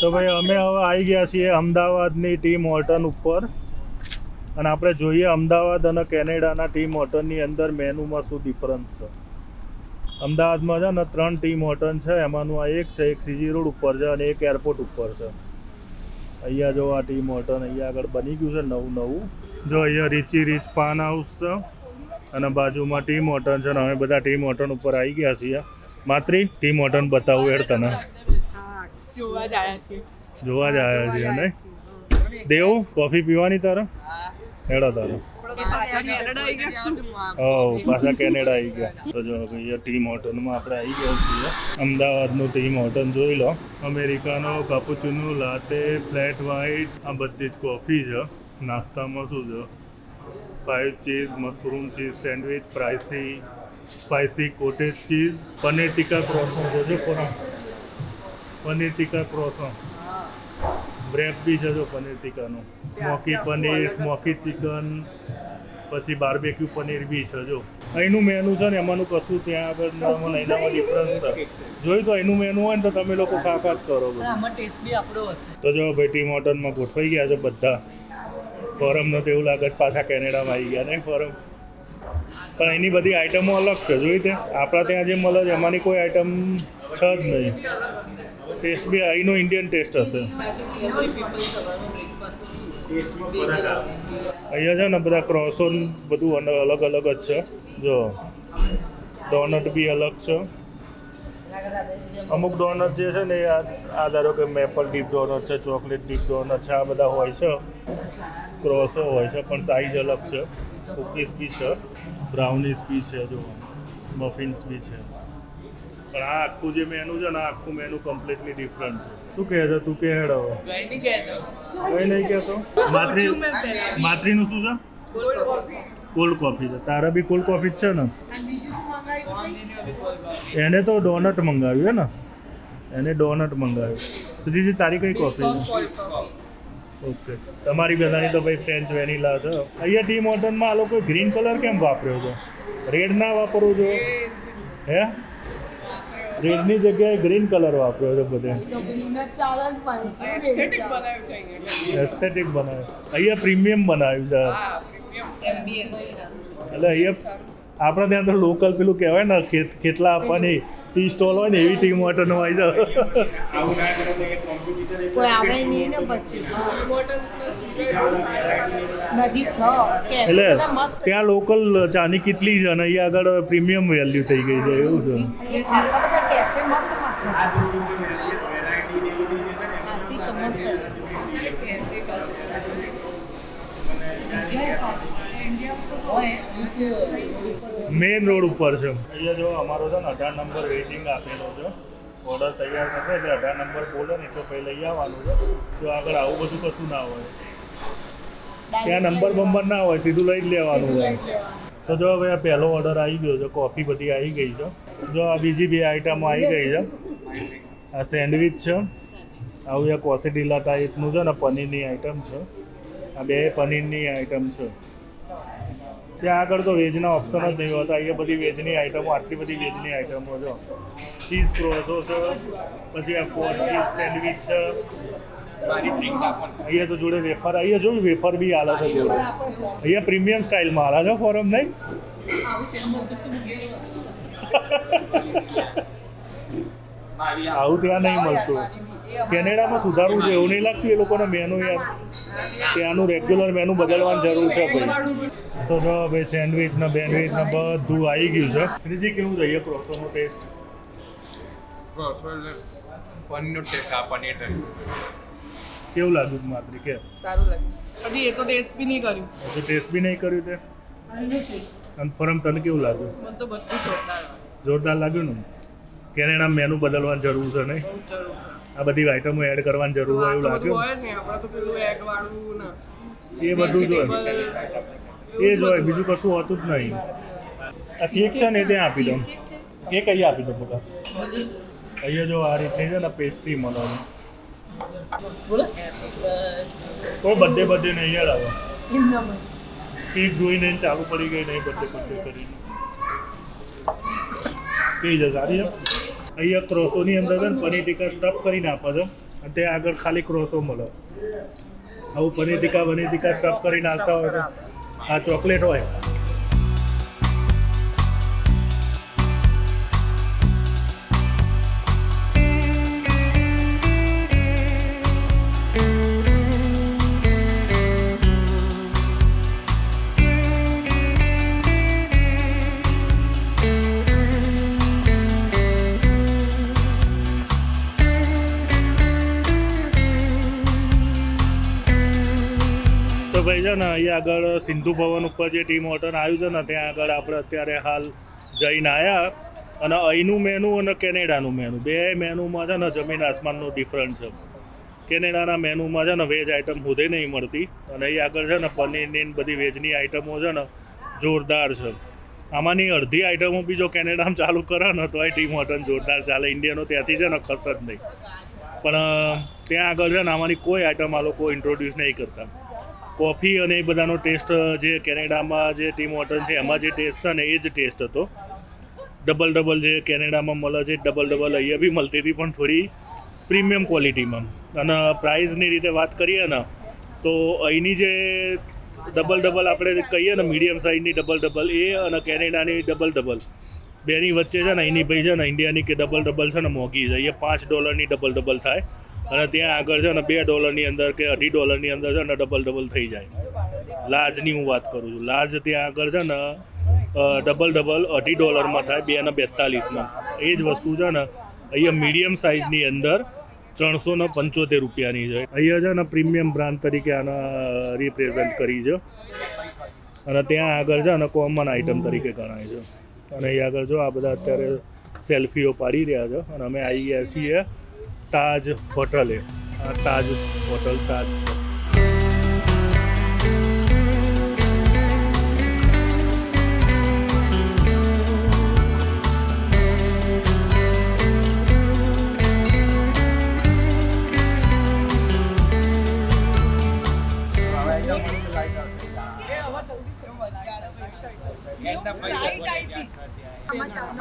તો ભાઈ અમે હવે આવી ગયા છીએ અમદાવાદની ટીમ હોટલ ઉપર. અને આપણે જોઈએ અમદાવાદ અને કેનેડાના ટીમ હોટલની અંદર મેનુમાં શું ડિફરન્સ છે. અમદાવાદમાં છે ને ત્રણ ટીમ હોટલ છે, એમાંનું આ એક છે, એક સીજી રોડ ઉપર છે અને એક એરપોર્ટ ઉપર છે. અહીંયા જો આ ટીમ હોટલ અહીંયા આગળ બની ગયું છે નવું નવું. જો અહીંયા રીચી રીચ પાન હાઉસ છે અને બાજુમાં ટીમ હોટલ છે ને અમે બધા ટીમ હોટલ ઉપર આવી ગયા છીએ. માત્રી, ટીમ હોટલ બતાવું એડ તને. જોવા જ આવ્યા છીએ જોવા જ આવ્યા છીએ ને દેવ કોફી પીવાની તારે? હેડો તારો. ઓ પાછા કેનેડા આવી ગયા. તો જો ભાઈ ટીમ હોટલમાં આપણે આવી ગયા છીએ. અમદાવાદનું ટીમ હોટલ જોઈ લો. અમેરિકાનો કાપુચીનો લાતે ફ્લેટ વ્હાઈટ આ બધી જ કોફી છે. નાસ્તામાં શું છે? Five cheese mushroom cheese sandwich pricey spicy cottage cheese paneer tikka croissant જોજો ખોરા પનીર ટીકા ક્રોસો બ્રેપ બી છે જો પનીર ટીકાનું. સ્મોકી પનીર સ્મોકી ચિકન પછી બાર્બેક્યુ પનીર બી છે જો. અહીંનું મેનુ છે ને એમાંનું કશું ત્યાં આગળ નામાં ને એનામાં ડિફરન્સ છે. જોયું તો અહીંનું મેનુ હોય ને તો તમે લોકો કાકા જ કરો તો જો ભાઈ ટી મોટનમાં ગોઠવાઈ ગયા છે બધા. ફોરમનો તો એવું લાગે પાછા કેનેડામાં આવી ગયા. નહીં ફોરમ. પણ એની બધી આઈટમો અલગ છે. જોઈ તે? આપણા ત્યાં જે મળે છે એમાંની કોઈ આઈટમ છે જ નહીં. ટેસ્ટ બી અહીંનો ઇન્ડિયન ટેસ્ટ હશે અહીંયા છે ને બધા ક્રોસો બધું અલગ અલગ જ છે. જો ડોનટ બી અલગ છે. અમુક ડોનટ જે છે ને, એ આ આ ધારો કે મેપલ ડીપ ડોનટ છે ચોકલેટ ડીપ ડોનટ છે, આ બધા હોય છે. ક્રોસો હોય છે, પણ સાઈઝ અલગ છે. કુકીઝ બી છે બ્રાઉનીઝ બી છે, જો મફિન્સ બી છે. પણ આ આખું જે મેનુ છે ને આખું મેનુ કમ્પ્લીટલી ડિફરન્ટ છે. શું કહે છે? તું કે હેડો કઈ નહીં કહેતો. કઈ નહીં કહેતો? માત્રી. માત્રીનું શું છે? Cold coffee. છે. તારા બી કોલ્ડ કોફી જ છે ને? એને તો ડોનટ મંગાવ્યું હે ને? એને ડોનટ મંગાવ્યું. શ્રીજી તારી કઈ કોફી છે? ઓકે. તમારી બધાની તો ભાઈ ફ્રેન્ચ વેનીલા છે. અહીંયા ટી મોટનમાં આ લોકો ગ્રીન કલર કેમ વાપર્યો છે? રેડ ના વાપરવું જોઈએ? હે? રેડની જગ્યાએ ગ્રીન કલર વાપર્યો છે બધે એસ્થેટિક બનાવ્યું છે અહીંયા એસ્થેટિક બનાવ્યું અહીંયા પ્રીમિયમ બનાવ્યું છે હા પ્રીમિયમ એટલે અહીંયા આપણે ત્યાં તો લોકલ પેલું કહેવાય ને ખેત ખેતલા આપવાની ટી સ્ટોલ હોય ને એવી ટીમ મોટરનો હોય છે કોઈ આવે નહીં ને પછી. ઇમ્પોર્ટન્સના સિવાય બહુ સારા સારા નદી છ એટલે ત્યાં લોકલ ચાની કેટલી છે અને અહીંયા આગળ પ્રીમિયમ વેલ્યુ થઈ ગઈ છે એવું છે. ખાસા મસ્ત છે મેઇન રોડ ઉપર છે. અહીંયા જો અમારો છે ને અઢાર નંબર વેઇટિંગ આપેલો છે. ઓર્ડર તૈયાર થશે એટલે અઢાર નંબર બોલે ને તો પહેલાં લઈ આવવાનું છે. જો આગળ આવું બધું કશું ના હોય. ત્યાં નંબર બંબર ના હોય સીધું લઈ જ લેવાનું હોય તો જો હવે આ પહેલો ઓર્ડર આવી ગયો છે કોફી બધી આવી ગઈ છે. જો આ બીજી બે આઈટમો આવી ગઈ છે. આ સેન્ડવિચ છે. આવું એક કોસીડીલા ટાઈપનું છે ને પનીરની આઈટમ છે. આ બે પનીરની આઈટમ છે. ત્યાં આગળ તો વેજના ઓપ્શન જ નહીં હોતા. અહીંયા બધી વેજની આઈટમો આટલી બધી વેજની આઈટમો છે ચીઝ ક્રોસો છે. પછી આ ફોર ચીઝ સેન્ડવિચ છે. અહીંયા તો જોડે વેફર અહીંયા જોયું વેફર બી આલા છે જોડે. અહીંયા પ્રીમિયમ સ્ટાઇલમાં આલા છે ફોરમ નહીં? આવું ત્યાં નહીં મળતું. કેનેડામાં સુધારવું છે એવું નહીં લાગતું એ લોકોને મેનુ યાર. ત્યાંનું રેગ્યુલર મેનુ બદલવાની જરૂર છે ભાઈ તો જો ભાઈ સેન્ડવિચ ને બેન્ડવિચ ને બધું આવી ગયું છે. શ્રીજી કેવું છે પ્રોસોનો ટેસ્ટ પનીરનો ટેસ્ટ આ પનીર કેવું લાગ્યું તું માત્રી કે? સારું લાગ્યું. હજી એ તો ટેસ્ટ બી નહીં કર્યું. હજી ટેસ્ટ બી નહીં કર્યું તે? અને તને કેવું લાગ્યું? મને તો બધું જોરદાર લાગ્યું. જોરદાર લાગ્યું ને? કેનેડા મેનુ બદલવાની જરૂર છે નહીં. આ બધી આઈટમો એડ કરવાની જરૂર હોય એવું લાગ્યું? હોય જ ને આપણે તો પેલું એગ વાળું ને. એ બધું જ હોય. એ જ હોય બીજું કશું હોતું જ નહીં. આ કેક છે ને ત્યાં આપી દઉં? કેક અહીંયા આપી દઉં બધા અહીંયા જો આ રીતની છે ને પેસ્ટ્રી મળે બોલો? કોઈ બધે બધે નહીં યાર આવે કેક જોઈને ચાલુ પડી ગઈ નહીં બધે બધે કરીને. કઈ છે સારી છે? અહીંયા ક્રોસોની અંદર છે ને, પનીર ટીકા સ્ટફ કરીને આપે છે. અને તે આગળ ખાલી ક્રોસો મળે. આવું પનીર ટીકા પનીર ટીકા સ્ટફ કરીને આપતા હોય આ ચોકલેટ હોય. ભાઈ છે ને, અહીંયા આગળ સિંધુ ભવન ઉપર જે ટીમ હોટલ આવ્યું છે ને, ત્યાં આગળ આપણે અત્યારે હાલ જઈને આવ્યા અને અહીંનું મેનુ અને કેનેડાનું મેનુ બે મેનુમાં છે ને, જમીન આસમાનનો ડિફરન્સ છે. કેનેડાના મેનુમાં છે ને વેજ આઇટમ હુદે નહીં મળતી. અને અહીં આગળ છે ને, પનીરની બધી વેજની આઇટમો છે ને, જોરદાર છે. આમાંની અડધી આઇટમો બી જો કેનેડામાં ચાલુ કરે ને તો એ ટીમ હોટલ જોરદાર ચાલે. ઇન્ડિયનો ત્યાંથી છે ને ખસ જ નહીં. પણ ત્યાં આગળ છે ને, આમાંની કોઈ આઇટમ આ લોકો ઇન્ટ્રોડ્યુસ નહીં કરતા. કોફી અને એ બધાનો ટેસ્ટ જે કેનેડામાં જે ટીમ હોટલ છે, એમાં જે ટેસ્ટ છે ને, એ જ ટેસ્ટ હતો. ડબલ ડબલ જે કેનેડામાં મળે છે, ડબલ ડબલ અહીંયા બી મળતી હતી, પણ થોડી પ્રીમિયમ ક્વોલિટીમાં. અને પ્રાઇઝની રીતે વાત કરીએ ને, તો અહીંની જે ડબલ ડબલ આપણે કહીએ ને, મીડિયમ સાઇઝની ડબલ ડબલ, એ અને કેનેડાની ડબલ ડબલ, બેની વચ્ચે છે ને, અહીંની ભાઈ છે ને, ઇન્ડિયાની કે ડબલ ડબલ છે ને, મોંઘી છે. અહીંયા પાંચ ડોલરની ડબલ ડબલ થાય. અને ત્યાં આગળ છે ને બે ડોલરની અંદર કે અઢી ડોલરની અંદર છે ને ડબલ ડબલ થઈ જાય. લાર્જની હું વાત કરું છું. લાર્જ ત્યાં આગળ છે ને ડબલ ડબલ અઢી ડોલરમાં થાય, બે ને બેતાલીસમાં. એ જ વસ્તુ છે ને, અહીંયા મીડિયમ સાઇઝની અંદર ત્રણસો ને પંચોતેર રૂપિયાની છે. અહીંયા છે ને પ્રીમિયમ બ્રાન્ડ તરીકે આના રિપ્રેઝન્ટ કરી છે. અને ત્યાં આગળ છે ને કોમન આઇટમ તરીકે ગણાય છે. અને અહીં આગળ જો આ બધા અત્યારે સેલ્ફીઓ પાડી રહ્યા છે. અને અમે આવી ગયા છીએ. તાજ હોટલે એ. તાજ હોટલ તાજ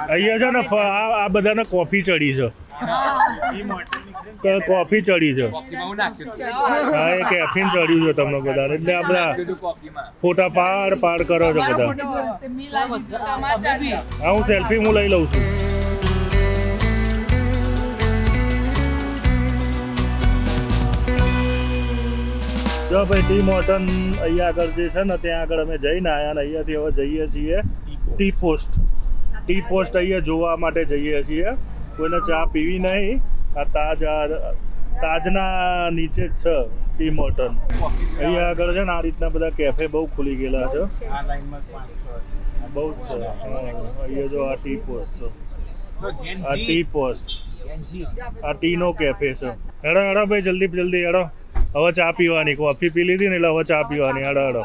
અહીંયા છે ને આ આ બધાને કોફી ચડી છે. ક- કોફી ચડી છે. હું એ કેફીન ચડ્યું છે તમને બધા એટલે આ બધા ફોટા પાડ પાડ કરો છો બધા. હા હું સેલ્ફી હું લઈ લઉં છું. જો ભાઈ ટી મોર્ટન અહીંયા આગળ જે છે ને ત્યાં આગળ અમે જઈને આવ્યા અને અહીંયાથી હવે જઈએ છીએ ટી પોસ્ટ. ટી પોસ્ટ અહીંયા જોવા માટે જઈએ છીએ. કોઈને ચા પીવી નહીં. આ તાજ તાજના નીચે જ છે ટી મોર્ટન અહીંયા આગળ છે ને આ રીતના બધા કેફે બહુ ખુલી ગયેલા છે. બહુ જ છે. અહીંયા જો આ ટી પોસ્ટ છે. આ ટી પોસ્ટ આ ટીનો કેફે છે. હેડો હેડો ભાઈ જલ્દી જલ્દી હેડો. હવે ચા પીવાની. કોફી પી લીધી ને એટલે હવે ચા પીવાની. હેડો હેડો.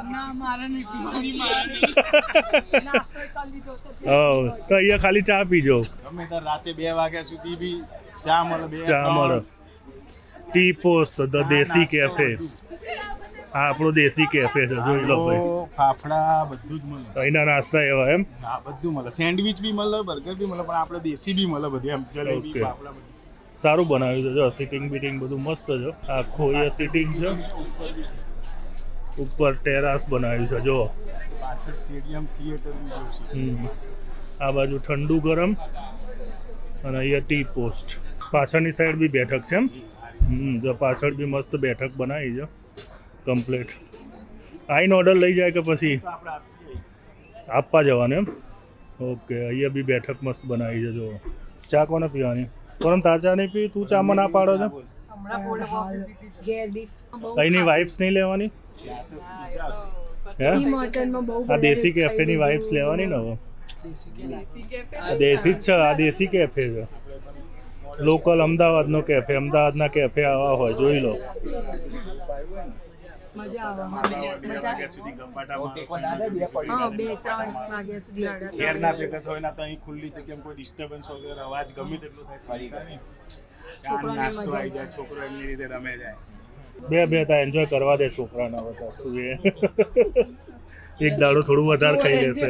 હવ તો અહીંયા ખાલી ચા પીજો. રાતે બે વાગ્યા સુધી બી ચા મળે ચા મળે. Tea post the desi cafe આ આપણો દેશી કેફે છે જોઈ લો ભાઈ. ફાફડા બધું જ મળે. અહીંના નાસ્તા એવા એમ? હા બધું મળે. સેન્ડવિચ બી મળે બર્ગર બી મળે પણ આપણે દેશી બી મળે બધું એમ. જલેબી ફાફડા સારું બનાવ્યું છે જો સિટિંગ બિટિંગ બધું મસ્ત છે. આખો અહીંયા સિટિંગ છે. ઉપર ટેરાસ બનાવ્યું છે જો. પાછળ સ્ટેડિયમ થિયેટર. આ બાજુ ઠંડુ ગરમ. અને અહીંયા ટી પોસ્ટ. પાછળની સાઈડ બી બેઠક છે એમ. હમ જો પાછળ બી મસ્ત બેઠક બનાવી છે. કમ્પ્લીટ આઈન ઓર્ડર લઈ જાય કે પછી. આપવા જવાનું એમ. ઓકે અહીંયા બી બેઠક મસ્ત બનાવી છે જો ચા કોને પીવાની? પરમ તાજા નહીં પી? તું ચામાં ના પાડો છે? અહીંની વાઇબ્સ નહીં લેવાની? હે આ દેશી કેફેની વાઇબ્સ લેવાની ને હવે? દેશી જ છે આ દેશી કેફે છે. લોકલ અમદાવાદનો કેફે અમદાવાદના કેફે આવા હોય જોઈ લો. મજા આવે બે બે તો અહીં ખુલ્લી જગ્યામાં કોઈ ડિસ્ટર્બન્સ વગર અવાજ ગમે તેટલો થાય ચિંતા નહીં. ચા છોકરાને નાસ્તો મજા આવી જાય છોકરો એમની રીતે રમે બે બે તા એન્જોય કરવા દે છોકરાના એ. એક દાડો થોડું વધારે ખાઈ લેશે.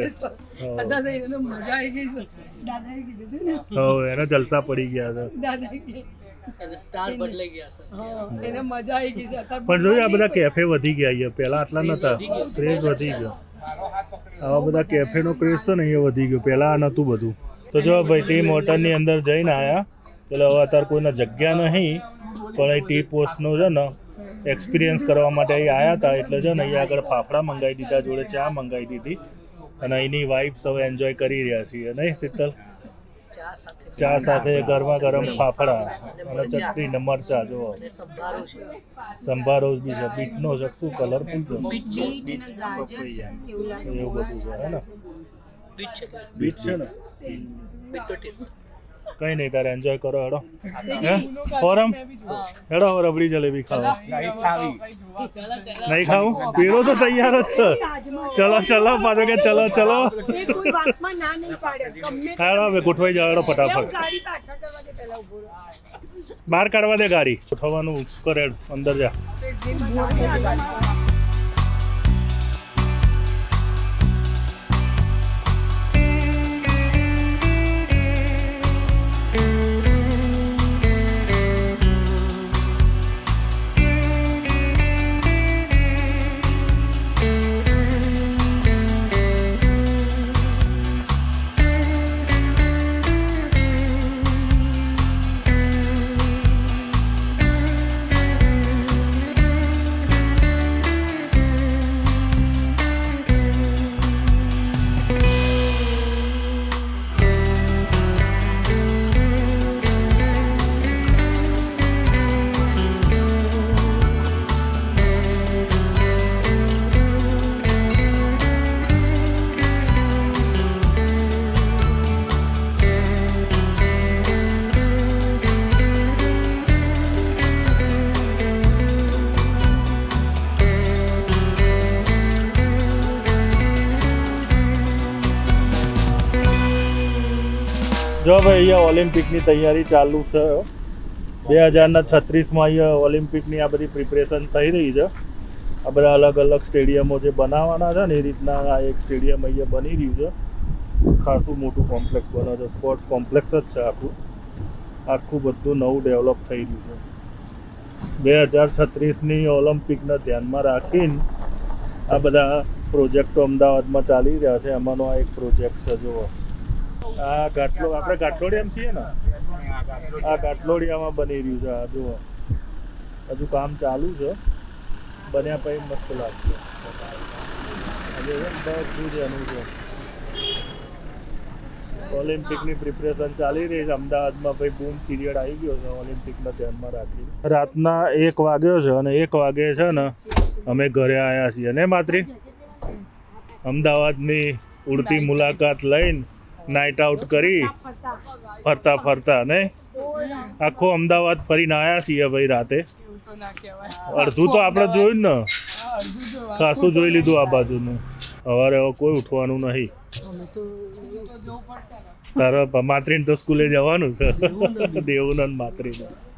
હતું ને. એના જલસા પડી ગયા અત્યારે. પણ જોયું આ બધા કેફે વધી ગયા અહીંયા. પહેલા આટલા નતા. ક્રેઝ વધી ગયો. આવા બધા કેફેનો ક્રેઝ છે ને અહીંયા વધી ગયો. પહેલા આ નતું બધું. તો જો ભાઈ ટી મોટરની અંદર જઈને આયા. એટલે હવે અત્યારે કોઈને જગ્યા નહીં પણ એ ટી પોસ્ટનો છે ને એક્સપિરિયન્સ કરવા માટે અહીં આવ્યા હતા એટલે છે ને અહીંયા આગળ ફાફડા મંગાવી દીધા જોડે ચા મંગાવી દીધી. અને અહીંની વાઇબ્સ હવે એન્જોય કરી રહ્યા છીએ નહીં શીતલ? ચા સાથે ગરમા ગરમ ફાફડા અને ચટણી ને મરચા જો સંભારો બી છે બીટનો છે શું કલર પણ છે. બીટ અને છે એવું લાગે? બધું છે હે ને? બીટ છે. બીટ છે ને? બીટનો ટેસ્ટ કઈ નહીં તારે એન્જોય કરો હેડો. હે ફોરમ? હેડો હવે રબડી જલેબી ખાઓ. નહીં ખાવી. નહીં ખાવું? પીરો તો તૈયાર જ છે. ચલો ચલો પાછો કે ચલો ચલો. હેડો હવે ગોઠવાઈ જાવ હેડો ફટાફટ. ગાડી પાછળ કરવા દે પહેલા ઊભો રહો. બહાર કાઢવા દે ગાડી. ગોઠવવાનું કરે અંદર જા. જો ભાઈ, અહીંયા ઓલિમ્પિકની તૈયારી ચાલુ છે બે હજારના છત્રીસમાં અહીંયા ઓલિમ્પિકની આ બધી પ્રિપરેશન થઈ રહી છે. આ બધા અલગ અલગ સ્ટેડિયમો જે બનાવવાના છે ને, એ રીતના આ એક સ્ટેડિયમ અહીંયા બની રહ્યું છે. ખાસું મોટું કોમ્પ્લેક્સ બને છે. સ્પોર્ટ્સ કોમ્પ્લેક્સ જ છે આખું. આખું બધું નવું ડેવલપ થઈ રહ્યું છે. બે હજાર છત્રીસની ઓલિમ્પિકને ધ્યાનમાં રાખીને આ બધા પ્રોજેક્ટો અમદાવાદમાં ચાલી રહ્યા છે. એમાંનો આ એક પ્રોજેક્ટ છે, જુઓ. આ ગાટલો આપણે ગાટલોડિયામ છીએ ને? આ ગાટલોડિયામાં બની રહ્યું છે, આ જુઓ. હજુ કામ ચાલુ છે. બન્યા પછી મસ્ત લાગશે. બધું છે. ઓલિમ્પિકની પ્રિપરેશન ચાલી રહી છે. અમદાવાદમાં ભાઈ બૂમ પીરિયડ આવી ગયો છે, ઓલિમ્પિકમાં ધ્યાનમાં રાખી. રાતના એક વાગ્યો છે અને એક વાગે છે ને, અમે ઘરે આવ્યા છીએ. ને માત્રી? અમદાવાદની ઉડતી મુલાકાત લઈને નાઇટ આઉટ કરી. ફરતા ફરતા, ને? આખો અમદાવાદ ફરીને આવ્યા છીએ ભાઈ રાતે. અડધું તો આપણે જોયું ને. ખાસું જોઈ લીધું આ બાજુનું. સવારે હવે કોઈ ઉઠવાનું નહીં. તારા માત્રીને તો સ્કૂલે જવાનું છે. દેવુનંદ માત્રીને.